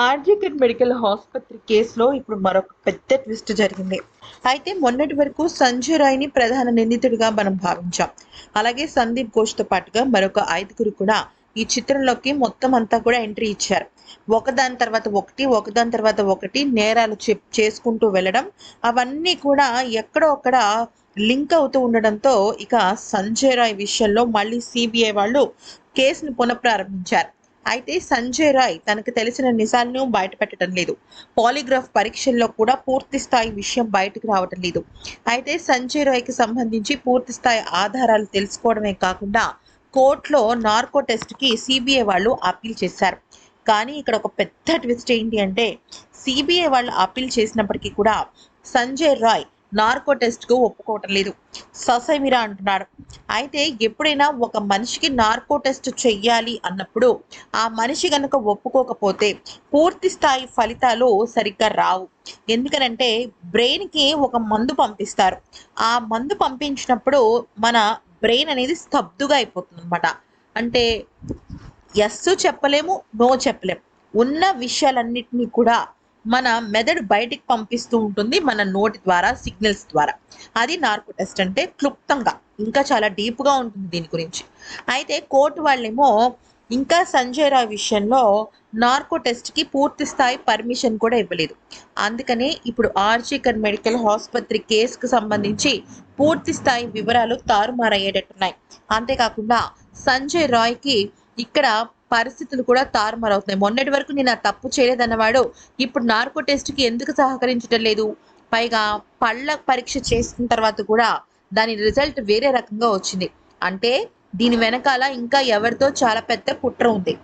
RG Kar medical ఆసుపత్రి కేసులో ఇప్పుడు మరొక పెద్ద ట్విస్ట్ జరిగింది. అయితే మొన్నటి వరకు సంజయ్ రాయ్ని ప్రధాన నిందితుడిగా మనం భావించాం. అలాగే సందీప్ ఘోష్తో పాటుగా మరొక ఐదుగురు కూడా ఈ చిత్రంలోకి మొత్తం అంతా కూడా ఎంట్రీ ఇచ్చారు. ఒకదాని తర్వాత ఒకటి ఒకదాని తర్వాత ఒకటి నేరాలు చేసుకుంటూ వెళ్ళడం అవన్నీ కూడా ఎక్కడో అక్కడ లింక్ అవుతూ ఉండడంతో ఇక సంజయ్ రాయ్ విషయంలో మళ్ళీ సిబిఐ వాళ్ళు కేసును పునఃప్రారంభించారు. అయితే సంజయ్ రాయ్ తనకు తెలిసిన నిజాలను బయటపెట్టడం లేదు. పాలిగ్రాఫ్ పరీక్షల్లో కూడా పూర్తి స్థాయి విషయం బయటకు రావటం లేదు. అయితే సంజయ్ రాయ్కి సంబంధించి పూర్తి స్థాయి ఆధారాలు తెలుసుకోవడమే కాకుండా కోర్టులో నార్కో టెస్ట్కి సిబిఐ వాళ్ళు అప్పీల్ చేశారు. కానీ ఇక్కడ ఒక పెద్ద ట్విస్ట్ ఏంటి అంటే సిబిఐ వాళ్ళు అప్పీల్ చేసినప్పటికీ కూడా సంజయ్ రాయ్ నార్కో టెస్ట్కు ఒప్పుకోవటం లేదు. ససైమిరా అంటున్నాడు. అయితే ఎప్పుడైనా ఒక మనిషికి నార్కో టెస్ట్ చెయ్యాలి అన్నప్పుడు ఆ మనిషి కనుక ఒప్పుకోకపోతే పూర్తి స్థాయి ఫలితాలు సరిగ్గా రావు. ఎందుకనంటే బ్రెయిన్కి ఒక మందు పంపిస్తారు. ఆ మందు పంపించినప్పుడు మన బ్రెయిన్ అనేది స్తబ్దుగా అయిపోతుంది అనమాట అంటే ఎస్ చెప్పలేము నో చెప్పలేము ఉన్న విషయాలన్నింటినీ కూడా మన మెదడు బయటికి పంపిస్తూ ఉంటుంది మన నోటి ద్వారా సిగ్నల్స్ ద్వారా. అది నార్కో టెస్ట్ అంటే క్లుప్తంగా ఇంకా చాలా డీప్గా ఉంటుంది దీని గురించి. అయితే కోర్టు వాళ్ళేమో ఇంకా సంజయ్ రాయ్ విషయంలో నార్కో టెస్ట్కి పూర్తి స్థాయి పర్మిషన్ కూడా ఇవ్వలేదు. అందుకనే ఇప్పుడు ఆర్జీకర్ మెడికల్ ఆసుపత్రి కేసుకు సంబంధించి పూర్తి స్థాయి వివరాలు తారుమారయ్యేటట్టున్నాయి. అంతేకాకుండా సంజయ్ రాయ్కి ఇక్కడ పరిస్థితులు కూడా తారుమారవుతున్నాయి. మొన్నటి వరకు నేను ఆ తప్పు చేయలేదన్నవాడు ఇప్పుడు నార్కో టెస్ట్కి ఎందుకు సహకరించడం లేదు? పైగా పళ్ళ పరీక్ష చేసిన తర్వాత కూడా దాని రిజల్ట్ వేరే రకంగా వచ్చింది. అంటే దీని వెనకాల ఇంకా ఎవరితో చాలా పెద్ద కుట్ర ఉంది.